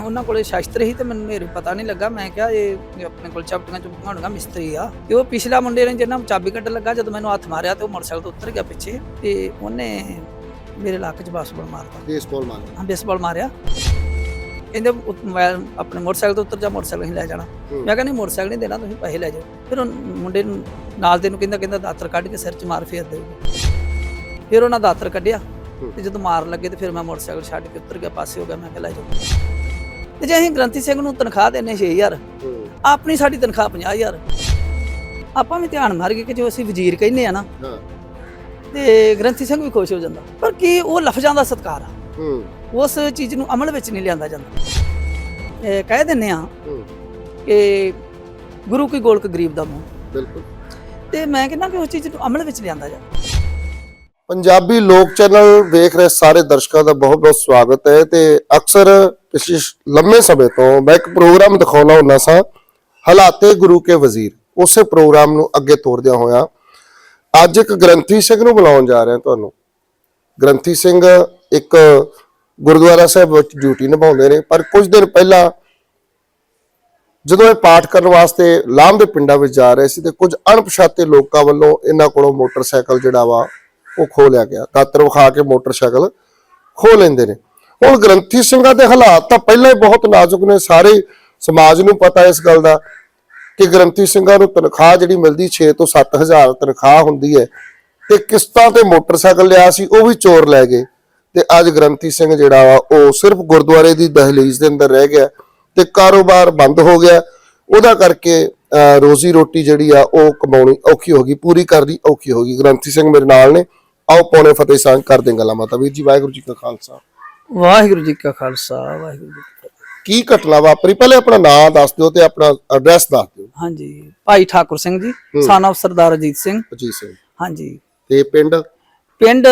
ਉਹਨਾਂ ਕੋਲੇ ਸ਼ਾਸਤਰ ਸੀ ਤੇ ਮੈਨੂੰ ਮੇਰੇ ਪਤਾ ਨਹੀਂ ਲੱਗਾ। ਮੈਂ ਕਿਹਾ ਇਹ ਆਪਣੇ ਕੋਲ ਚਾਪਟੀਆਂ ਚੁਪਟੀਆਂ ਹੋਣਗੀਆਂ ਮਿਸਤਰੀ ਆ। ਤੇ ਉਹ ਪਿਛਲਾ ਮੁੰਡੇ ਨੇ ਜਿਹਨਾਂ ਚਾਬੀ ਕੱਢਣ ਲੱਗਾ ਜਦੋਂ ਮੈਨੂੰ ਹੱਥ ਮਾਰਿਆ ਤੇ ਉਹ ਮੋਟਰਸਾਈਕਲ ਤੋਂ ਉਤਰ ਗਿਆ ਪਿੱਛੇ ਤੇ ਉਹਨੇ ਮੇਰੇ ਲੱਕ 'ਚ ਬਾਸਬਲ ਮਾਰਤਾ। ਬੇਸਬਾਲ ਮਾਰ ਹਾਂ ਬੇਸਬਾਲ ਮਾਰਿਆ। ਕਹਿੰਦੇ ਉ- ਮੋਬਾਈਲ ਆਪਣੇ ਮੋਟਰਸਾਈਕਲ ਤੋਂ ਉਤਰ ਜਾ ਮੋਟਰਸਾਈਕਲ ਹੀ ਲੈ ਜਾਣਾ। ਮੈਂ ਕਹਿੰਦਾ ਮੋਟਰਸਾਈਕਲ ਨਹੀਂ ਦੇਣਾ ਤੁਸੀਂ ਪੈਸੇ ਲੈ ਜਾਓ। ਫਿਰ ਉਹ ਮੁੰਡੇ ਨੂੰ ਨਾਲ ਦੇ ਨੂੰ ਕਹਿੰਦਾ ਕਹਿੰਦਾ ਦਾਤਰ ਕੱਢ ਕੇ ਸਿਰ 'ਚ ਮਾਰ ਫੇਰ ਦੇਊਗਾ ਫਿਰ ਉਹਨਾਂ ਦਾਤਰ ਕੱਢਿਆ। ਤੇ ਜਦੋਂ ਮਾਰਨ ਲੱਗੇ ਤੇ ਫਿਰ ਮੈਂ ਮੋਟਰਸਾਈਕਲ ਛੱਡ ਕੇ ਉਤਰ ਗਿਆ ਪਾਸੇ ਹੋ ਗਿਆ ਮੈਂ ਕਿਹਾ ਲੈ ਜਾਓ। ਤੇ ਜੇ ਅਸੀਂ ਗ੍ਰੰਥੀ ਸਿੰਘ ਨੂੰ ਤਨਖਾਹ ਦਿੰਨੇ 6000 ਹੂੰ। ਆਪਣੀ ਸਾਡੀ ਤਨਖਾਹ 50000 ਆਪਾਂ ਵੀ ਧਿਆਨ ਮਾਰ ਗਏ ਕਿ ਜੋ ਅਸੀਂ ਵਜ਼ੀਰ ਕਹਿੰਦੇ ਆ ਨਾ ਤੇ ਗ੍ਰੰਥੀ ਸਿੰਘ ਵੀ ਖੁਸ਼ ਹੋ ਜਾਂਦਾ। ਪਰ ਕੀ ਉਹ ਲਫ਼ਜ਼ਾਂ ਦਾ ਸਤਿਕਾਰ ਆ? ਉਸ ਚੀਜ਼ ਨੂੰ ਅਮਲ ਵਿੱਚ ਨਹੀਂ ਲਿਆਂਦਾ ਜਾਂਦਾ। ਇਹ ਕਹਿ ਦਿੰਨੇ ਆ ਕਿ ਗੁਰੂ ਕੀ ਗੋਲਕ ਗਰੀਬ ਦਾ ਮੂੰਹ। ਬਿਲਕੁਲ। ਤੇ ਮੈਂ ਕਹਿੰਦਾ ਕਿ ਉਸ ਚੀਜ਼ ਨੂੰ ਅਮਲ ਵਿੱਚ ਲਿਆਂਦਾ ਜਾ ਪੰਜਾਬੀ ਲੋਕ ਚੈਨਲ ਵੇਖ ਰਹੇ ਸਾਰੇ ਦਰਸ਼ਕਾਂ ਦਾ ਬਹੁਤ ਬਹੁਤ ਸਵਾਗਤ ਹੈ ਤੇ ਅਕਸਰ ਪਿਛਲੇ ਲੰਮੇ ਸਮੇਂ ਤੋਂ ਮੈਂ ਇੱਕ ਪ੍ਰੋਗਰਾਮ ਦਿਖਾਉਣਾ ਹੁੰਦਾ ਸਾਂ, ਹਾਲਾਤੇ ਗੁਰੂ ਕੇ ਵਜ਼ੀਰ। ਉਸੇ ਪ੍ਰੋਗਰਾਮ ਨੂੰ ਅੱਗੇ ਤੋਰਦਿਆਂ ਹੋਇਆ ਅੱਜ ਇੱਕ ਗ੍ਰੰਥੀ ਸਿੰਘ ਨੂੰ ਬੁਲਾਉਣ ਜਾ ਰਹੇ ਹਾਂ ਤੁਹਾਨੂੰ। ਗ੍ਰੰਥੀ ਸਿੰਘ ਇੱਕ ਗੁਰਦੁਆਰਾ ਸਾਹਿਬ ਵਿੱਚ ਡਿਊਟੀ ਨਿਭਾਉਂਦੇ ਨੇ, ਪਰ ਕੁਝ ਦਿਨ ਪਹਿਲਾਂ ਜਦੋਂ ਇਹ ਪਾਠ ਕਰਨ ਵਾਸਤੇ ਲਾਮ ਦੇ ਪਿੰਡਾਂ ਵਿੱਚ ਜਾ ਰਹੇ ਸੀ ਤੇ ਕੁਝ ਅਣਪਛਾਤੇ ਲੋਕਾਂ ਵੱਲੋਂ ਇਹਨਾਂ ਕੋਲੋਂ ਮੋਟਰਸਾਈਕਲ ਜਿਹੜਾ ਵਾ ਉਹ ਖੋਹ ਲਿਆ ਗਿਆ। ਦਾਤਰ ਵਿਖਾ ਕੇ ਮੋਟਰਸਾਈਕਲ ਖੋਹ ਲੈਂਦੇ ਨੇ। ਹੁਣ ਗ੍ਰੰਥੀ ਸਿੰਘਾਂ ਦੇ ਹਾਲਾਤ ਤਾਂ ਪਹਿਲਾਂ ਹੀ ਬਹੁਤ ਨਾਜ਼ੁਕ ਨੇ ਸਾਰੇ ਸਮਾਜ ਨੂੰ ਪਤਾ ਇਸ ਗੱਲ ਦਾ ਕਿ ਗ੍ਰੰਥੀ ਸਿੰਘਾਂ ਨੂੰ ਤਨਖਾਹ ਜਿਹੜੀ ਮਿਲਦੀ 6 ਤੋਂ 7000 ਤਨਖਾਹ ਹੁੰਦੀ ਹੈ ਤੇ ਕਿਸ਼ਤਾਂ ਤੇ ਮੋਟਰਸਾਈਕਲ ਲਿਆ ਸੀ ਉਹ ਵੀ ਚੋਰ ਲੈ ਗਏ ਤੇ ਅੱਜ ਗ੍ਰੰਥੀ ਸਿੰਘ ਜਿਹੜਾ ਵਾ ਉਹ ਸਿਰਫ ਗੁਰਦੁਆਰੇ ਦੀ ਦਹਲੀਜ਼ ਦੇ ਅੰਦਰ ਰਹਿ ਗਿਆ ਤੇ ਕਾਰੋਬਾਰ ਬੰਦ ਹੋ ਗਿਆ। ਉਹਦਾ ਕਰਕੇ ਅਹ, ਰੋਜ਼ੀ ਰੋਟੀ ਜਿਹੜੀ ਆ ਉਹ ਕਮਾਉਣੀ ਔਖੀ ਹੋ ਗਈ ਪੂਰੀ ਕਰਨੀ ਔਖੀ ਹੋ ਗਈ। ਗ੍ਰੰਥੀ ਸਿੰਘ ਮੇਰੇ ਨਾਲ ਨੇ। ਆਓ ਪੌਣੇ ਫਤਿਹ ਸਾਂਝ ਕਰਦੇ ਗੱਲਾਂ ਮਾਤਾ ਵੀਰ ਜੀ ਵਾਹਿਗੁਰੂ ਜੀ ਕਾ ਖਾਲਸਾ। ਵਾਹਿਗੁਰੂ ਜੀ ਕਾ ਖਾਲਸਾ ਵਾਹਿਗੁਰੂ ਜੀ ਕੀ ਫਤਿਹ। ਕੀ ਘਟਨਾ ਵਾਪਰੀ? ਪਹਿਲੇ ਆਪਣਾ ਨਾਮ ਦੱਸ ਦਿਓ ਤੇ ਆਪਣਾ ਐਡਰੈਸ ਦੱਸ ਦਿਓ। ਹਾਂਜੀ ਭਾਈ ਠਾਕੁਰ ਸਿੰਘ ਜੀ son of ਸਰਦਾਰ ਅਜੀਤ ਸਿੰਘ। ਅਜੀਤ ਸਿੰਘ। ਹਾਂਜੀ। ਤੇ ਪਿੰਡ? ਪਿੰਡ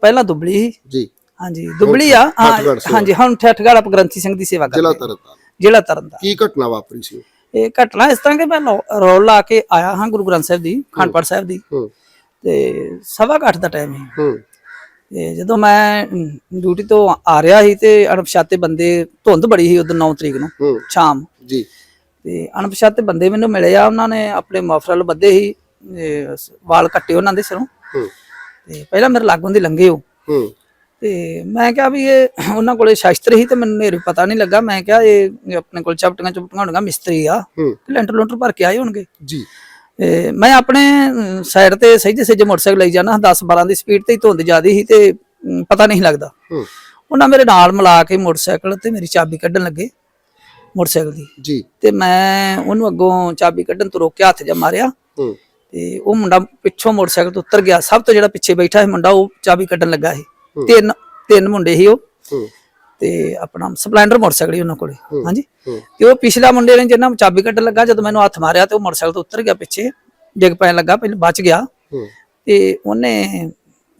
ਪਹਿਲਾਂ ਦੁਬਲੀ ਸੀ। ਜੀ। ਹਾਂਜੀ ਦੁਬਲੀ ਆ ਹਾਂ, ਠੱਠਗੜ੍ਹ ਸੇਵਾ। ਹਾਂਜੀ ਹੁਣ ਠੱਠਗੜ੍ਹ ਆਪ ਗ੍ਰੰਥੀ ਸਿੰਘ ਦੀ ਸੇਵਾ ਜ਼ਿਲ੍ਹਾ ਕਰਦੇ ਤਰਨਤਾਰਨ। ਜ਼ਿਲ੍ਹਾ ਤਰਨਤਾਰਨ। ਕੀ ਘਟਨਾ ਵਾਪਰੀ ਸੀ? ਇਹ ਘਟਨਾ ਇਸ ਤਰ੍ਹਾਂ ਕਿ ਮੈਂ ਲੋ- ਰੌਲ ਲਾ ਕੇ ਆਇਆ ਹਾਂ ਗੁਰੂ ਗ੍ਰੰਥ ਸਾਹਿਬ ਦੀ ਖੰਡਪੜ ਸਾਹਿਬ ਦੀ। ਹੂੰ। ਤੇ ਸਵਾ ਕੁ ਅੱਠ ਦਾ ਟਾਈਮ ਹੂੰ। ਤੇ ਜਦੋਂ ਮੈਂ ਡਿਊਟੀ ਤੋਂ ਆ ਰਿਹਾ ਸੀ ਤੇ ਅਣਪਛਾਤੇ ਬੰਦੇ ਧੁੰਦ ਬੜੀ ਸੀ ਉਦੋਂ 9 ਤਰੀਕ ਨੂੰ ਹੂੰ। ਸ਼ਾਮ। ਜੀ। ਤੇ ਅਣਪਛਾਤੇ ਬੰਦੇ ਮੈਨੂੰ ਮਿਲੇ ਆ ਉਹਨਾਂ ਨੇ ਆਪਣੇ ਮਫਰਲ ਬੱਧੇ ਸੀ ਵਾਲ ਕੱਟੇ ਉਹਨਾਂ ਦੇ ਸਿਰੋਂ। ਹੂੰ। ਤੇ ਪਹਿਲਾਂ ਮੇਰੇ ਲਾਗੋਂ ਦੀ ਲੰਘੇ ਉਹ। ਹੂੰ। ਤੇ ਮੈਂ ਕਿਹਾ ਵੀ ਇਹ ਉਹਨਾਂ ਕੋਲੇ ਸ਼ਾਸਤਰ ਸੀ ਤੇ ਮੈਨੂੰ ਮੇਰੇ ਪਤਾ ਨਹੀਂ ਲੱਗਾ। ਮੈਂ ਕਿਹਾ ਇਹ ਆਪਣੇ ਕੋਲ ਚਾਪਟੀਆਂ ਚੁਪਟੀਆਂ ਹੋਣਗੀਆਂ ਮਿਸਤਰੀ ਆ। ਹੂੰ। ਲੈਂਟਰ ਲੁੰਟਰ ਭਰ ਕੇ ਆਏ ਹੋਣਗੇ। ਜੀ। ਮੈਂ ਆਪਣੇ ਸਾਈਡ ਤੇ ਸਹੀ ਸਹੀ ਮੋਟਰਸਾਈਕਲ ਲਈ ਜਾਣਾ 10 12 ਦੀ ਸਪੀਡ ਤੇ ਹੀ ਧੁੰਦ ਜ਼ਿਆਦੀ ਸੀ ਤੇ ਪਤਾ ਨਹੀਂ ਲੱਗਦਾ। ਉਹਨਾਂ ਮੇਰੇ ਨਾਲ ਮਿਲਾ ਕੇ ਮੋਟਰਸਾਈਕਲ ਤੇ ਮੇਰੀ ਚਾਬੀ ਕੱਢਣ ਲੱਗੇ ਮੋਟਰਸਾਈਕਲ ਦੀ। ਜੀ। ਤੇ ਮੈਂ ਉਹਨੂੰ ਅੱਗੋਂ ਚਾਬੀ ਕੱਢਣ ਤੋਂ ਰੋਕਿਆ ਹੱਥ ਜਾ ਮਾਰਿਆ। ਤੇ ਉਹ ਮੁੰਡਾ ਪਿੱਛੋਂ ਮੋਟਰਸਾਈਕਲ ਤੋਂ ਉਤਰ ਗਿਆ। ਸਭ ਤੋਂ ਜਿਹੜਾ ਪਿੱਛੇ ਬੈਠਾ ਸੀ ਮੁੰਡਾ ਉਹ ਚਾਬੀ ਕੱਢਣ ਲੱਗਾ ਸੀ। ਤਿੰਨ ਤਿੰਨ ਮੁੰਡੇ ਸੀ ਉਹ। ਤੇ ਆਪਣਾ ਸਪਲੈਂਡਰ ਮੋਟਰਸਾਈਕਲ ਸੀ ਉਹਨਾਂ ਕੋਲੇ। ਹਾਂਜੀ? ਹੂੰ। ਤੇ ਉਹ ਪਿਛਲਾ ਮੁੰਡੇ ਨੇ ਜਿਹਨਾਂ ਚਾਬੀ ਕੱਢਣ ਲੱਗਾ ਜਦੋਂ ਮੈਨੂੰ ਹੱਥ ਮਾਰਿਆ ਤੇ ਉਹ ਮੋਟਰਸਾਈਕਲ ਤੋਂ ਉਤਰ ਗਿਆ ਪਿੱਛੇ ਡਿੱਗ ਪੈਣ ਲੱਗਾ ਪਹਿਲਾਂ ਬਚ ਗਿਆ। ਹੂੰ। ਤੇ ਉਹਨੇ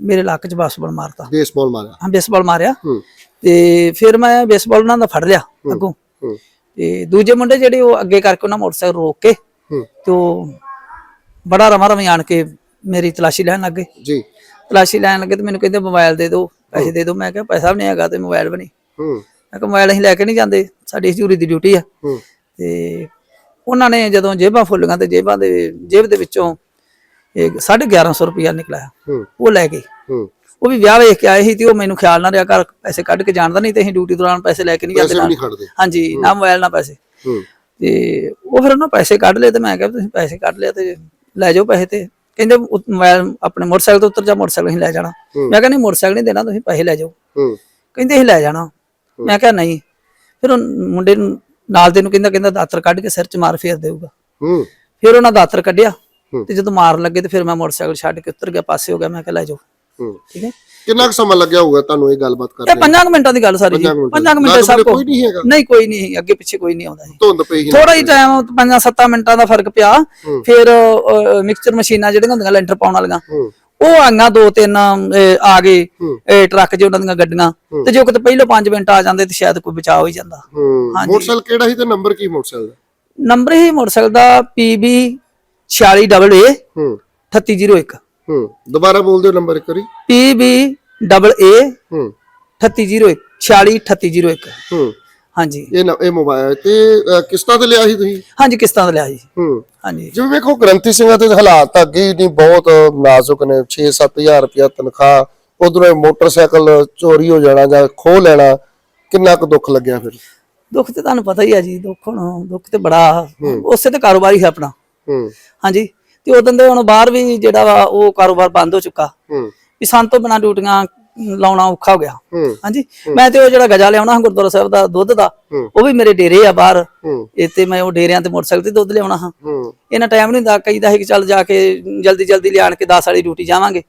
ਮੇਰੇ ਲੱਕ 'ਚ ਬਾਸਬਲ ਮਾਰਤਾ। ਬੇਸਬਾਲ ਮਾਰਿਆ। ਹਾਂ ਬੇਸਬਾਲ ਮਾਰਿਆ। ਹੂੰ। ਤੇ ਫਿਰ ਮੈਂ ਬੇਸਬਾਲ ਉਹਨਾਂ ਦਾ ਫੜ ਲਿਆ ਅੱਗੋਂ। ਹੂੰ। ਤੇ ਦੂਜੇ ਮੁੰਡੇ ਜਿਹੜੇ ਉਹ ਅੱਗੇ ਕਰਕੇ ਉਹਨਾਂ ਮੋਟਰਸਾਈਕਲ ਰੋਕ ਕੇ ਹੂੰ। ਤੇ ਉਹ ਬੜਾ ਰਮਾ ਰਮੀ ਆਣ ਕੇ ਮੇਰੀ ਤਲਾਸ਼ੀ ਲੈਣ ਲੱਗੇ ਜੀ। ਤਲਾਸ਼ੀ ਲੈਣ ਲੱਗੇ ਤੇ ਮੈਨੂੰ ਕਹਿੰਦੇ ਮੋਬਾਈਲ ਦੇ ਦਿਓ ਪੈਸੇ ਦੇ ਦਿਓ। ਮੈਂ ਕਿਹਾ ਪੈਸਾ ਵੀ ਨਹੀਂ ਹੈਗਾ ਤੇ ਮੋਬਾਈਲ ਵੀ ਨਹੀਂ। ਹੂੰ। ਮੈਂ ਕਿਹਾ ਮੋਬਾਈਲ ਅਸੀਂ ਲੈ ਕੇ ਨਹੀਂ ਜਾਂਦੇ ਸਾਡੀ ਹਜ਼ੂਰੀ ਦੀ ਡਿਊਟੀ ਆ। ਹੂੰ। ਤੇ ਉਹਨਾਂ ਨੇ ਜਦੋਂ ਜੇਬਾਂ ਫੁੱਲੀਆਂ ਤੇ ਜੇਬਾਂ ਦੇ ਜੇਬ ਦੇ ਵਿੱਚੋਂ ਇਹ 1150 ਰੁਪਇਆ ਨਿਕਲਿਆ। ਉਹ ਲੈ ਗਏ। ਉਹ ਵੀ ਵਿਆਹ ਵੇਖ ਕੇ ਆਏ ਸੀ ਤੇ ਉਹ ਮੈਨੂੰ ਖਿਆਲ ਨਾ ਰਿਹਾ ਘਰ ਪੈਸੇ ਕੱਢ ਕੇ ਜਾਣਦਾ ਨਹੀਂ ਤੇ ਅਸੀਂ ਡਿਊਟੀ ਦੌਰਾਨ ਪੈਸੇ ਲੈ ਕੇ ਨਹੀਂ ਜਾਂਦੇ ਹਾਂਜੀ ਨਾ ਮੋਬਾਈਲ ਨਾ ਪੈਸੇ। ਤੇ ਉਹ ਫਿਰ ਉਹਨਾਂ ਪੈਸੇ ਕੱਢ ਲਏ ਤੇ ਮੈਂ ਕਿਹਾ ਤੁਸੀਂ ਪੈਸੇ ਕੱਢ ਲਿਆ ਤੇ ਲੈ ਜਾਓ ਪੈਸੇ ਤੇ। ਕਹਿੰਦੇ ਮੋਬਾਈਲ ਆਪਣੇ ਮੋਟਰਸਾਈਕਲ ਤੋਂ ਉਤਰ ਜਾ ਮੋਟਰਸਾਈਕਲ ਹੀ ਲੈ ਜਾਣਾ। ਮੈਂ ਕਿਹਾ ਨਹੀਂ ਮੋਟਰਸਾਈਕਲ ਨਹੀਂ ਦੇਣਾ ਤੁਸੀਂ ਪੈਸੇ ਲੈ ਜਾਓ। ਕਹਿੰਦੇ ਅਸੀਂ ਲੈ ਜਾਣਾ। ਮੈਂ ਕਿਹਾ ਨਹੀਂ। ਫਿਰ ਉਹ ਮੁੰਡੇ ਨੂੰ ਨਾਲ ਦੇ ਨੂੰ ਕਹਿੰਦਾ ਕਹਿੰਦਾ ਦਾਤਰ ਕੱਢ ਕੇ ਸਿਰ 'ਚ ਮਾਰ ਫੇਰ ਦੇਊਗਾ। ਹੂੰ। ਫਿਰ ਉਹਨਾਂ ਦਾਤਰ ਕੱਢਿਆ। ਤੇ ਜਦੋਂ ਮਾਰਨ ਲੱਗੇ ਤੇ ਫਿਰ ਮੈਂ ਮੋਟਰਸਾਈਕਲ ਛੱਡ ਕੇ ਉੱਤਰ ਗਿਆ ਪਾਸੇ ਹੋ ਗਿਆ ਮੈਂ ਕਿਹਾ ਲੈ ਜਾਓ। ਹੂੰ। ਠੀਕ ਹੈ? ਕਿੰਨਾ ਕੁ ਸਮਾਂ ਲੱਗਿਆ ਹੋਊਗਾ ਤੁਹਾਨੂੰ ਇਹ ਗੱਲਬਾਤ ਮਿੰਟਾਂ ਦੀ ਗੱਲ ਸਾਰੀ ਜੀ। ਮਿੰਟਾਂ ਸਭ ਕੋਈ ਨਹੀਂ ਹੈਗਾ? ਨਹੀਂ ਕੋਈ ਨਹੀਂ ਅੱਗੇ ਪਿੱਛੇ ਕੋਈ ਨਹੀਂ ਆਉਂਦਾ ਜੀ। ਧੁੰਦ ਪਈ ਹੈ ਥੋੜਾ ਹੀ ਟਾਈਮ ਮਿੰਟਾਂ ਦਾ ਫ਼ਰਕ ਪਿਆ। ਫਿਰ ਮਿਕਸਚਰ ਮਸ਼ੀਨਾਂ ਜਿਹੜੀਆਂ ਹੁੰਦੀਆਂ ਲੈਂਟਰ ਪਾਉਣ ਵਾਲੀਆਂ। ਉਹ ਆਈਆਂ ਦੋ ਤਿੰਨ ਅਹ, ਆ ਗਏ ਹੂੰ। ਇਹ ਟਰੱਕ ਜਿਹੇ ਉਹਨਾਂ ਦੀਆਂ ਗੱਡੀਆਂ। ਤੇ ਜੋ ਕਿਤੇ ਪਹਿਲਾਂ 5 ਮਿੰਟ ਆ ਜਾਂਦੇ ਤੇ ਸ਼ਾਇਦ ਕੋਈ ਬਚਾਅ ਹੋ ਹੀ ਜਾਂਦਾ। ਹੂੰ। ਮੋਟਰਸਾਈਕਲ ਕਿਹੜਾ ਸੀ ਤੇ ਨੰਬਰ ਕੀ ਮੋਟਰਸਾਈਕਲ ਦਾ? ਨੰਬਰ ਹੀ ਮੋਟਰਸਾਈਕਲ ਦਾ PB 46AA ਹੂੰ। 3801 ਹੂੰ। ਦੁਬਾਰਾ ਬੋਲ ਦਿਓ ਨੰਬਰ ਇੱਕ ਵਾਰੀ। PB AA ਹੂੰ। 3801 463801 ਹੂੰ। ਹਾਂਜੀ। ਇਹ ਨ- ਇਹ ਮੋਬਾਈਲ ਤੇ ਅ, ਕਿਸ਼ਤਾਂ ਤੇ ਲਿਆ ਸੀ ਤੁਸੀਂ? ਹਾਂਜੀ ਕਿਸ਼ਤਾਂ ਤੇ ਲਿਆ ਜੀ। ਹੂੰ। ਹਾਂਜੀ। ਜਿਵੇਂ ਵੇਖੋ ਗ੍ਰੰਥੀ ਸਿੰਘਾਂ ਦੇ ਹਾਲਾਤ ਤਾਂ ਅੱਗੇ ਹੀ ਨਹੀਂ ਬਹੁਤ ਨਾਜ਼ੁਕ ਨੇ। 6-7000 ਰੁਪਇਆ ਤਨਖਾਹ ਉਧਰੋਂ ਮੋਟਰਸਾਈਕਲ ਚੋਰੀ ਹੋ ਜਾਣਾ ਜਾਂ ਖੋਹ ਲੈਣਾ ਕਿੰਨਾ ਕੁ ਦੁੱਖ ਲੱਗਿਆ ਫਿਰ? ਦੁੱਖ ਤੇ ਤੁਹਾਨੂੰ ਪਤਾ ਹੀ ਆ ਜੀ ਦੁੱਖ ਹੁਣ ਦੁੱਖ ਤੇ ਬੜਾ ਉਸੇ ਤੇ ਕਾਰੋਬਾਰ ਹੀ ਹੈ ਆਪਣਾ। ਹੂੰ। ਹਾਂਜੀ। ਤੇ ਉਦੋਂ ਦੇ ਹੁਣ ਬਾਹਰ ਵੀ ਜਿਹੜਾ ਵਾ ਉਹ ਕਾਰੋਬਾਰ ਬੰਦ ਹੋ ਚੁੱਕਾ। ਹੂੰ। ਵੀ ਸਾਨੂੰ ਤੋਂ ਬਿਨਾ ਡਿਊਟੀਆਂ ਲਾਉਣਾ ਔਖਾ ਹੋ ਗਿਆ। ਹਾਂਜੀ? ਮੈਂ ਤੇ ਉਹ ਜਿਹੜਾ ਗਜਾ ਲਿਆਉਣਾ ਹਾਂ ਗੁਰਦੁਆਰਾ ਸਾਹਿਬ ਦਾ ਦੁੱਧ ਦਾ। ਉਹ ਵੀ ਮੇਰੇ ਡੇਰੇ ਆ ਬਾਹਰ। ਤੇ ਮੈਂ ਉਹ ਡੇਰਿਆਂ ਤੇ ਮੋਟਰਸਾਈਕਲ ਤੇ ਦੁੱਧ ਲਿਆਉਣਾ ਹਾਂ। ਇਹਨਾਂ ਟਾਈਮ ਨਹੀਂ ਹੁੰਦਾ ਕਈਦਾ ਹੈ ਕਿ ਚੱਲ ਜਾ ਕੇ ਜਲਦੀ ਜਲਦੀ ਲਿਆਣ ਕੇ 10 ਵਾਲੀ ਡਿਊਟੀ ਜਾਵਾਂਗੇ।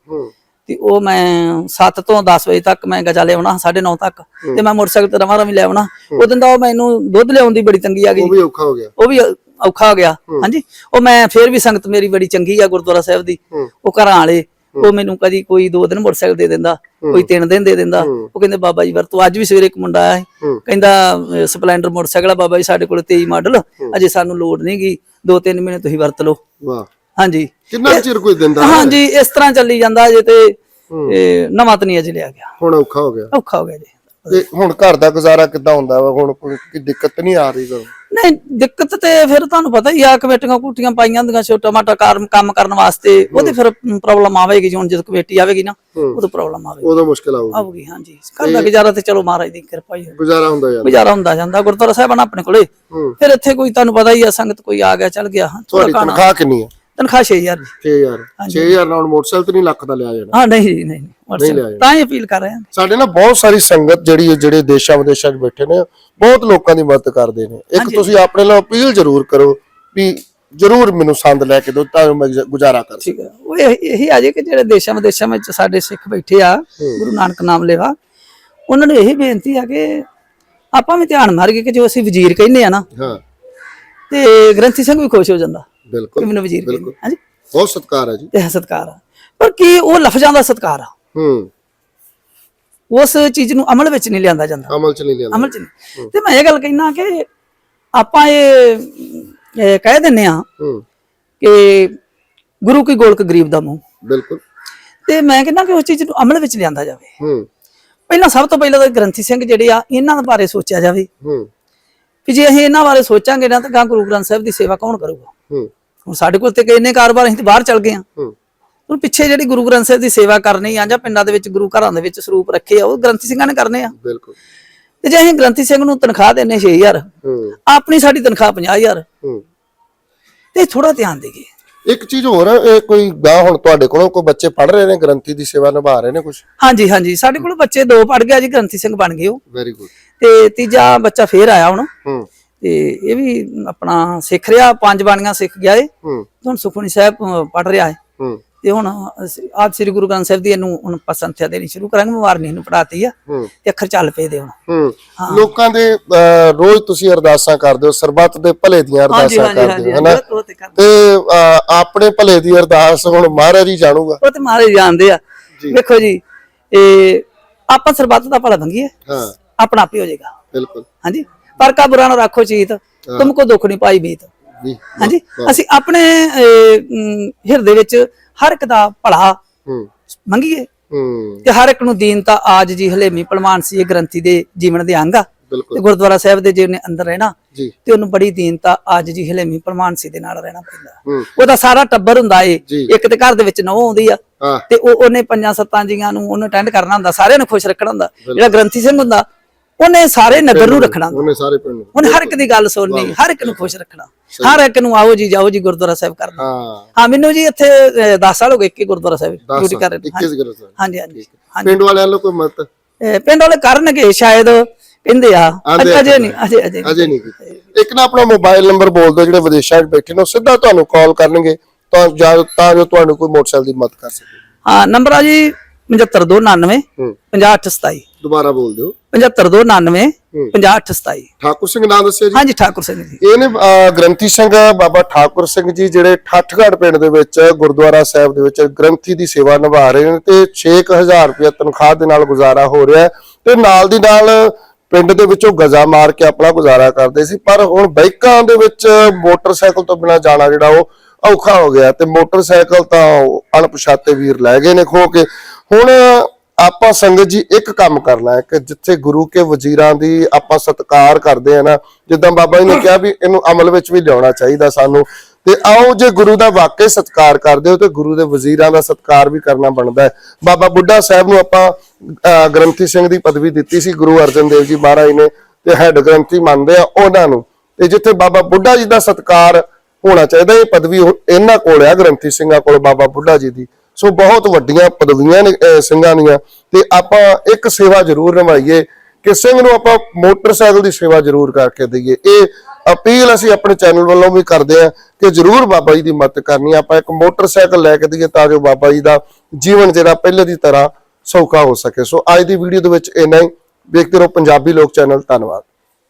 ਤੇ ਉਹ ਮੈਂ 7 ਤੋਂ 10 ਵਜੇ ਤੱਕ ਮੈਂ ਗਜਾ ਲਿਆਉਣਾ 9:30 ਤੱਕ। ਤੇ ਮੈਂ ਮੋਟਰਸਾਈਕਲ ਤੇ ਰਵਾਂ ਰਵੀ ਲਿਆਉਣਾ ਉਦੋਂ ਦਾ ਉਹ ਮੈਨੂੰ ਦੁੱਧ ਲਿਆਉਣ ਦੀ ਬੜੀ ਤੰਗੀ ਆ ਗਈ। ਉਹ ਵੀ ਔਖਾ ਹੋ ਗਿਆ। ਉਹ ਵੀ ਔਖਾ ਹੋ ਗਿਆ। ਹਾਂਜੀ? ਉਹ ਮੈਂ ਫੇਰ ਵੀ ਸੰਗਤ ਮੇਰੀ ਬੜੀ ਚੰਗੀ ਆ ਗੁਰਦੁਆਰਾ ਸਾਹਿਬ ਦੀ। ਉਹ ਘਰਾਂ ਵਾਲੇ ਉਹ ਮੈਨੂੰ ਕਦੀ ਕੋਈ ਦੋ ਦਿਨ ਮੋਟਰਸਾਈਕਲ ਦੇ ਦਿੰਦਾ ਕੋਈ ਤਿੰਨ ਦਿਨ ਦੇ ਦਿੰਦਾ। ਉਹ ਕਹਿੰਦੇ ਬਾਬਾ ਜੀ ਵਰਤੋ ਅੱਜ ਵੀ ਸਵੇਰੇ ਇੱਕ ਮੁੰਡਾ ਆਇਆ। ਕਹਿੰਦਾ ਸਪਲੈਂਡਰ ਮੋਟਰਸਾਈਕਲ ਆ ਬਾਬਾ ਜੀ ਸਾਡੇ ਕੋਲ 23 ਮਾਡਲ। ਅਜੇ ਸਾਨੂੰ ਲੋਡ ਨਹੀਂ ਗਈ ਦੋ ਤਿੰਨ ਮਹੀਨੇ ਤੁਸੀਂ ਵਰਤ ਲਓ। ਵਾਹ। ਹਾਂਜੀ। ਕਿੰਨਾ ਚਿਰ ਕੋਈ ਦਿੰਦਾ ਹਾਂਜੀ ਇਸ ਤਰ੍ਹਾਂ ਚੱਲੀ ਜਾਂਦਾ ਜੇ ਤੇ ਨਵਾਂ ਤਾਂ ਨਹੀਂ ਅਜੇ ਲਿਆ ਗਿਆ। ਹੁਣ ਔਖਾ ਹੋ ਗਿਆ। ਔਖਾ ਹੋ ਗਿਆ ਜੀ। ਤੇ ਹੁਣ ਘਰ ਦਾ ਗੁਜ਼ਾਰਾ ਕਿੱਦਾਂ ਹੁੰਦਾ ਵਾ? ਹੁਣ ਕੋਈ ਦਿੱਕਤ ਨਹੀਂ ਆ ਰਹੀ ਤੁਹਾਨੂੰ? ਨਹੀਂ ਦਿੱਕਤ ਤੇ ਫਿਰ ਤੁਹਾਨੂੰ ਪਤਾ ਹੀ ਆ ਕਮੇਟੀਆਂ ਕੁੱਟੀਆਂ ਪਾਈਆਂ ਹੁੰਦੀਆਂ ਛੋਟਾ ਮਾਟਾ ਕਾਰ- ਕੰਮ ਕਰਨ ਵਾਸਤੇ ਉਹਦੇ ਫਿਰ ਪ੍ਰੋਬਲਮ ਆਵੇਗੀ ਜੀ ਹੁਣ ਜਦੋਂ ਕਮੇਟੀ ਆਵੇਗੀ ਨਾ ਉਦੋਂ ਪ੍ਰੋਬਲਮ ਆਵੇਗੀ। ਉਦੋਂ ਮੁਸ਼ਕਲ ਆਊਗੀ। ਆਊਗੀ ਹਾਂਜੀ। ਘਰ ਦਾ ਗੁਜ਼ਾਰਾ ਤੇ ਚਲੋ ਮਹਾਰਾਜ ਦੀ ਕਿਰਪਾ ਹੀ ਹੈ। ਗੁਜ਼ਾਰਾ ਹੁੰਦਾ ਯਾਰ ਗੁਜ਼ਾਰਾ ਹੁੰਦਾ ਜਾਂਦਾ ਗੁਰਦੁਆਰਾ ਸਾਹਿਬ ਨਾ ਆਪਣੇ ਕੋਲੇ। ਫਿਰ ਇੱਥੇ ਕੋਈ ਤੁਹਾਨੂੰ ਪਤਾ ਹੀ ਆ ਸੰਗਤ ਕੋਈ ਆ ਗਿਆ ਚੱਲ ਗਿਆ ਥੋੜਾ ਤਨਖਾਹ ਕਿੰਨੀ ਹੈ? ਤਨਖਾਹ 6000 ਜੀ 6000 6000 ਨਾਲ ਮੋਟਰਸਾਈਕਲ ਤੇ ਨਹੀਂ ਲੱਖ ਦਾ ਲਿਆ ਜਾਣਾ। ਹਾਂ ਨਹੀਂ ਨਹੀਂ ਨਹੀਂ ਲਿਆ ਤਾਂ ਹੀ ਅਪੀਲ ਕਰ ਰਹੇ ਹਾਂ। ਸਾਡੇ ਨਾਲ ਬਹੁਤ ਸਾਰੀ ਸੰਗਤ ਜਿਹੜੀ ਹੈ, ਜਿਹੜੇ ਦੇਸ਼ਾਂ ਵਿਦੇਸ਼ਾਂ 'ਚ ਬੈਠੇ ਨੇ ਬਹੁਤ ਲੋਕਾਂ ਦੀ ਮਦਦ ਕਰਦੇ ਨੇ। ਇੱਕ ਤੁਸੀਂ ਆਪਣੇ ਲਈ ਅਪੀਲ ਜ਼ਰੂਰ ਕਰੋ ਵੀ ਜ਼ਰੂਰ ਮੈਨੂੰ ਸੰਦ ਲੈ ਕੇ ਦਿਓ ਤਾਂ ਮੈਂ ਗੁਜ਼ਾ- ਗੁਜ਼ਾਰਾ ਕਰ ਠੀਕ ਹੈ। ਉਹ ਇਹੀ ਆ ਜੇ ਕਿ ਜਿਹੜੇ ਦੇਸ਼ਾਂ ਵਿਦੇਸ਼ਾਂ ਵਿੱਚ ਸਾਡੇ ਸਿੱਖ ਬੈਠੇ ਆ ਗੁਰੂ ਨਾਨਕ ਨਾਮ ਲੈਵਾ ਉਹਨਾਂ ਨੂੰ ਇਹੀ ਬੇਨਤੀ ਆ ਕਿ ਆਪਾਂ ਵੀ ਧਿਆਨ ਮਾਰ ਕੇ ਕਿ ਜੋ ਅਸੀਂ ਵਜ਼ੀਰ ਕਹਿੰਦੇ ਆ ਨਾ ਹਾਂ। ਤੇ ਗ੍ਰੰਥੀ ਸਿੰਘ ਵੀ ਖੁਸ਼ ਹੋ ਜਾਂਦਾ। ਕਿ ਬਿਲਕੁਲ ਮੈਨੂੰ ਵਜ਼ੀਰ ਕਹਿੰਦੇ ਹਾਂਜੀ। ਬਹੁਤ ਸਤਿਕਾਰ ਹੈ ਜੀ। ਤੇ ਇਹ ਸਤਕਾਰ ਆ। ਪਰ ਕੀ ਉਹ ਲਫ਼ਜ਼ਾਂ ਦਾ ਸਤਕਾਰ ਆ? ਹੂੰ। ਉਸ ਚੀਜ਼ ਨੂੰ ਅਮਲ ਵਿੱਚ ਨਹੀਂ ਲਿਆਂਦਾ ਜਾਂਦਾ। ਅਮਲ 'ਚ ਨਹੀਂ ਲਿਆਂਦਾ। ਅਮਲ ਚ ਨਹੀਂ। ਤੇ ਮੈਂ ਇਹ ਗੱਲ ਕਹਿਣਾ ਕਿ ਆਪਾਂ ਇਹ ਇਹ ਕਹਿ ਦਿੰਨੇ ਆ ਹੂੰ। ਕਿ ਗੁਰੂ ਕੀ ਗੋਲਕ ਗਰੀਬ ਦਾ ਮੂੰਹ। ਬਿਲਕੁਲ। ਤੇ ਮੈਂ ਕਹਿੰਦਾ ਕਿ ਉਸ ਚੀਜ਼ ਨੂੰ ਅਮਲ ਵਿੱਚ ਲਿਆਂਦਾ ਜਾਵੇ। ਹੂੰ। ਪਹਿਲਾਂ ਸਭ ਤੋਂ ਪਹਿਲਾਂ ਤਾਂ ਗ੍ਰੰਥੀ ਸਿੰਘ ਜਿਹੜੇ ਆ ਇਹਨਾਂ ਦੇ ਬਾਰੇ ਸੋਚਿਆ ਜਾਵੇ। ਹੂੰ। ਕਿ ਜੇ ਅਸੀਂ ਇਹਨਾਂ ਬਾਰੇ ਸੋਚਾਂਗੇ ਨਾ ਤਾਂ ਗਾਂ ਗੁਰੂ ਗ੍ਰੰਥ ਸਾਹਿਬ ਦੀ ਸੇਵਾ ਕੌਣ ਕਰੂਗਾ? ਹੂੰ। ਹੁਣ ਸਾਡੇ ਕੋਲ ਤੇ ਕਿੰਨੇ ਕਾਰੋਬਾਰ ਅਸੀਂ ਤੇ ਬਾਹਰ ਚੱਲ ਗਏ ਆ ਹੂੰ। ਹੁਣ ਪਿੱਛੇ ਜਿਹੜੀ ਗੁਰੂ ਗ੍ਰੰਥ ਸਾਹਿਬ ਦੀ ਸੇਵਾ ਕਰਨੀ ਆ ਜਾਂ ਪਿੰਡਾਂ ਦੇ ਵਿੱਚ ਗੁਰੂ ਘਰਾਂ ਦੇ ਵਿੱਚ ਸਰੂਪ ਰੱਖੇ ਆ ਉਹ ਗ੍ਰੰਥੀ ਸਿੰਘਾਂ ਨੇ ਕਰਨੇ ਆ। ਬਿਲਕੁਲ। ਤੇ ਜੇ ਅਸੀਂ ਗ੍ਰੰਥੀ ਸਿੰਘ ਨੂੰ ਤਨਖਾਹ ਦਿੰਨੇ 6000 ਹੂੰ। ਆਪਣੀ ਸਾਡੀ ਤਨਖਾਹ 50000 ਹੂੰ। ਤੇ ਥੋੜਾ ਧਿਆਨ ਦੇਈਏ। ਇੱਕ ਚੀਜ਼ ਹੋਰ ਹੈ, ਇਹ ਕੋਈ ਗਾ ਹੁਣ ਤੁਹਾਡੇ ਕੋਲੋਂ ਕੋਈ ਬੱਚੇ ਪੜ ਰਹੇ ਨੇ ਗ੍ਰੰਥੀ ਦੀ ਸੇਵਾ ਨਿਭਾ ਰਹੇ ਨੇ ਕੁਝ ਹਾਂਜੀ ਹਾਂਜੀ। ਸਾਡੇ ਕੋਲ ਬੱਚੇ ਦੋ ਪੜ ਗਿਆ ਜੀ ਗ੍ਰੰਥੀ ਸਿੰਘ ਬਣ ਗਏ ਉਹ। ਵੈਰੀ ਗੁੱਡ ਤੇ ਤੀਜਾ ਬੱਚਾ ਫੇਰ ਆਇਆ ਹੁਣ। ਹੂੰ। ਤੇ ਇਹ ਵੀ ਆਪਣਾ ਸਿੱਖ ਰਿਹਾ ਪੰਜ ਬਾਣੀਆਂ ਸਿੱਖ ਗਿਆ ਏ। ਹੁਣ ਸੁਖਮਨੀ ਸਾਹਿਬ ਪੜ ਰਿਹਾ ਹੂੰ। ਤੇ ਹੁਣ ਆਪ ਸ੍ਰੀ ਗੁਰੂ ਗ੍ਰੰਥ ਸਾਹਿਬ ਦੀ ਇਹਨੂੰ ਹੁਣ ਪਸੰਥਿਆ ਦੇਣੀ ਸ਼ੁਰੂ ਕਰਾਂਗੇ ਮੁਬਾਰਨੀ ਇਹਨੂੰ ਪੜਾਤੀ ਆ। ਤੇ ਅੱਖਰ ਚੱਲ ਪਏ ਦੇ ਹੁਣ। ਲੋਕਾਂ ਦੇ ਰੋਜ਼ ਤੁਸੀਂ ਅਰਦਾਸਾਂ ਕਰਦੇ ਹੋ ਸਰਬੱਤ ਦੇ ਭਲੇ ਦੀਆਂ ਅਰਦਾਸਾਂ ਕਰਦੇ ਹੋ ਹਨਾ? ਤੇ ਆਪਣੇ ਭਲੇ ਦੀ ਅਰਦਾਸ ਹੁਣ ਮਹਾਰਾਜ ਹੀ ਜਾਣੂਗਾ। ਉਹ ਤੇ ਮਾਰੇ ਜਾਣਦੇ ਆ। ਵੇਖੋ ਜੀ ਇਹ ਆਪਾਂ ਸਰਬੱਤ ਦਾ ਭਲਾ ਮੰਗੀਏ। ਹਾਂ। ਆਪਣਾ ਆਪੇ ਹੋ ਜਾਏਗਾ। ਬਿਲਕੁਲ। ਹਾਂਜੀ। ਪਰ ਕਾ ਬੁਰਾ ਨਾ ਰੱਖੋ ਚੀਤ ਤੁਮਕੋ ਦੁੱਖ ਨਹੀਂ ਪਾਈ ਬੀਤ। ਜੀ ਹਾਂਜੀ? ਅਸੀਂ ਆਪਣੇ ਹਿਰਦੇ ਵਿੱਚ ਹਰ ਇੱਕ ਦਾ ਭਲਾ ਮੰਗੀਏ। ਤੇ ਹਰ ਇੱਕ ਨੂੰ ਦੀਨਤਾ ਆਜ ਜੀ ਹਲੇਮੀ ਪਲਮਾਨ ਸੀ ਇਹ ਗ੍ਰੰਥੀ ਦੇ ਜੀਵਨ ਦੇ ਅੰਗ ਆ। ਤੇ ਗੁਰਦੁਆਰਾ ਸਾਹਿਬ ਦੇ ਜਿਹਨੇ ਅੰਦਰ ਰਹਿਣਾ ਜੀ। ਤੇ ਉਹਨੂੰ ਬੜੀ ਦੀਨਤਾ ਅੱਜ ਜੀ ਹਲੇਮੀ ਪਰਮਾਨ ਸੀ ਦੇ ਨਾਲ ਰਹਿਣਾ ਪੈਂਦਾ। ਉਹਦਾ ਸਾਰਾ ਟੱਬਰ ਹੁੰਦਾ ਏ। ਜੀ। ਇੱਕ ਤੇ ਘਰ ਦੇ ਵਿੱਚ ਨੌ ਆਉਂਦੀ ਆ। ਤੇ ਉਹ ਉਹਨੇ ਪੰਜਾਂ ਸੱਤਾਂ ਜੀਆਂ ਨੂੰ ਉਹਨੂੰ ਅਟੈਂਡ ਕਰਨਾ ਹੁੰਦਾ ਸਾਰਿਆਂ ਨੂੰ ਖੁਸ਼ ਰੱਖਣਾ ਹੁੰਦਾ। ਜਿਹੜਾ ਗ੍ਰੰਥੀ ਸਿੰਘ ਹੁੰਦਾ ਉਹਨੇ ਸਾਰੇ ਨਗਰ ਨੂੰ ਰੱਖਣਾ। ਉਹਨੇ ਸਾਰੇ ਪਿੰਡ ਨੂੰ। ਉਹਨੇ ਹਰ ਇੱਕ ਦੀ ਗੱਲ ਸੁਣਨੀ ਹਰ ਇੱਕ ਨੂੰ ਖੁਸ਼ ਰੱਖਣਾ। ਹਰ ਇੱਕ ਨੂੰ ਆਓ ਜੀ ਜਾਓ ਜੀ ਗੁਰਦੁਆਰਾ ਸਾਹਿਬ ਕਰਨਾ। ਹਾਂ। ਹਾਂ ਮੈਨੂੰ ਜੀ ਇੱਥੇ 10 ਸਾਲ ਹੋ ਗਏ ਕਿ ਗੁਰਦੁਆਰਾ ਸਾਹਿਬ ਡਿਊਟੀ ਕਰ ਰਹੇ ਨੇ। 21 ਗਿਰ ਸਾਹਿਬ। ਹਾਂਜੀ ਹਾਂਜੀ। ਪਿੰਡ ਵਾਲਿਆਂ ਨੂੰ ਕੋਈ ਮਤ ਪਿੰਡ ਵਾਲੇ ਕਰਨਗੇ ਸ਼ਾਇਦ ਕਹਿੰਦੇ ਆ। ਅਜੇ ਨਹੀਂ ਅਜੇ ਅਜੇ। ਅਜੇ ਨਹੀਂ। ਇੱਕ ਨਾ ਆਪਣਾ ਮੋਬਾਈਲ ਨੰਬਰ ਬੋਲ ਦਿਓ ਜਿਹੜੇ ਵਿਦੇਸ਼ਾਂ 'ਚ ਬੈਠੇ ਨੇ ਉਹ ਸਿੱਧਾ ਤੁਹਾਨੂੰ ਕਾਲ ਕਰਨਗੇ ਤਾਂ ਜਾਂ ਤਾਂ ਜੋ ਤੁਹਾਨੂੰ ਕੋਈ ਮੋਟਰਸਾਈਕਲ ਦੀ ਮਦਦ ਕਰ ਸਕੇ। ਹਾਂ ਨੰਬਰ ਆ ਜੀ 75299 ਹੂੰ। 5827 ਦੁਬਾਰਾ ਬੋਲ ਦਿਓ। 75299 ਹੂੰ। 5827 ਠਾਕੁਰ ਸਿੰਘ ਨਾਮ ਦੱਸਿਆ ਜੀ। ਹਾਂਜੀ ਠਾਕੁਰ ਸਿੰਘ ਜੀ। ਇਹਨੇ ਅਹ, ਗ੍ਰੰਥੀ ਸਿੰਘ ਬਾਬਾ ਠਾਕੁਰ ਸਿੰਘ ਜੀ ਜਿਹੜੇ ਠੱਠਗੜ੍ਹ ਪਿੰਡ ਦੇ ਵਿੱਚ ਗੁਰਦੁਆਰਾ ਸਾਹਿਬ ਦੇ ਵਿੱਚ ਗ੍ਰੰਥੀ ਦੀ ਸੇਵਾ ਨਿਭਾ ਰਹੇ ਨੇ ਤੇ 6000 ਰੁਪਏ ਤਨਖਾਹ ਦੇ ਨਾਲ ਗੁਜ਼ਾਰਾ ਹੋ ਰਿਹਾ ਤੇ ਨਾਲ ਦੀ ਨਾਲ ਪਿੰਡ ਦੇ ਵਿੱਚੋਂ ਗਜ਼ਾ ਮਾਰ ਕੇ ਆਪਣਾ ਗੁਜ਼ਾਰਾ ਕਰਦੇ ਸੀ। ਪਰ ਹੁਣ ਬਾਈਕਾਂ ਦੇ ਵਿੱਚ ਮੋਟਰਸਾਈਕਲ ਤੋਂ ਬਿਨਾ ਜਾਣਾ ਜਿਹੜਾ ਉਹ ਔਖਾ ਹੋ ਗਿਆ ਤੇ ਮੋਟਰਸਾਈਕਲ ਤਾਂ ਅਣਪਛਾਤੇ ਵੀਰ ਲੈ ਗਏ ਨੇ ਖੋ ਕੇ। ਹੁਣ ਆਪਾਂ ਸੰਗਤ ਜੀ ਇੱਕ ਕੰਮ ਕਰਨਾ ਹੈ ਕਿ ਜਿੱਥੇ ਗੁਰੂ ਕੇ ਵਜ਼ੀਰਾਂ ਦੀ ਆਪਾਂ ਸਤਿਕਾਰ ਕਰਦੇ ਆ ਨਾ, ਜਿੱਦਾਂ ਬਾਬਾ ਜੀ ਨੇ ਕਿਹਾ ਵੀ ਇਹਨੂੰ ਅਮਲ ਵਿੱਚ ਵੀ ਲਿਆਉਣਾ ਚਾਹੀਦਾ ਸਾਨੂੰ। ਤੇ ਆਓ ਜੇ ਗੁਰੂ ਦਾ ਵਾਕਈ ਸਤਿਕਾਰ ਕਰਦੇ ਹੋ ਤੇ ਗੁਰੂ ਦੇ ਵਜ਼ੀਰਾਂ ਦਾ ਸਤਿਕਾਰ ਵੀ ਕਰਨਾ ਬਣਦਾ ਹੈ। ਬਾਬਾ ਬੁੱਢਾ ਸਾਹਿਬ ਨੂੰ ਆਪਾਂ ਗ੍ਰੰਥੀ ਸਿੰਘ ਦੀ ਪਦਵੀ ਦਿੱਤੀ ਸੀ, ਗੁਰੂ ਅਰਜਨ ਦੇਵ ਜੀ ਮਹਾਰਾਜ ਨੇ ਤੇ ਹੈਡ ਗ੍ਰੰਥੀ ਮੰਨਦੇ ਆ ਉਹਨਾਂ ਨੂੰ। ਤੇ ਜਿੱਥੇ ਬਾਬਾ ਬੁੱਢਾ ਜੀ ਦਾ ਸਤਿਕਾਰ ਹੋਣਾ ਚਾਹੀਦਾ, ਇਹ ਪਦਵੀ ਇਹਨਾਂ ਕੋਲ ਆ ਗ੍ਰੰਥੀ ਸਿੰਘਾਂ ਕੋਲ ਬਾਬਾ ਬੁੱਢਾ ਜੀ ਦੀ। ਸੋ ਬਹੁਤ ਵੱਡੀਆਂ ਪਦਵੀਆਂ ਨੇ ਸਿੰਘਾਂ ਦੀਆਂ। ਤੇ ਆਪਾਂ ਇੱਕ ਸੇਵਾ ਜ਼ਰੂਰ ਨਿਭਾਈਏ ਕਿ ਸਿੰਘ ਨੂੰ ਆਪਾਂ ਮੋਟਰਸਾਈਕਲ ਦੀ ਸੇਵਾ ਜ਼ਰੂਰ ਕਰਕੇ ਦਈਏ। ਇਹ ਅਪੀਲ ਅਸੀਂ ਆਪਣੇ ਚੈਨਲ ਵੱਲੋਂ ਵੀ ਕਰਦੇ ਆ ਕਿ ਜ਼ਰੂਰ ਬਾਬਾ ਜੀ ਦੀ ਮਦਦ ਕਰਨੀ ਆ। ਆਪਾਂ ਇੱਕ ਮੋਟਰਸਾਈਕਲ ਲੈ ਕੇ ਦਈਏ ਤਾਂ ਜੋ ਬਾਬਾ ਜੀ ਦਾ ਜੀਵਨ ਜਿਹੜਾ ਪਹਿਲੇ ਦੀ ਤਰ੍ਹਾਂ ਸੌਖਾ ਹੋ ਸਕੇ। ਸੋ ਅੱਜ ਦੀ ਵੀਡੀਓ ਦੇ ਵਿੱਚ ਇੰਨਾ ਹੀ। ਵੇਖਦੇ ਰਹੋ ਪੰਜਾਬੀ ਲੋਕ ਚੈਨਲ। ਧੰਨਵਾਦ।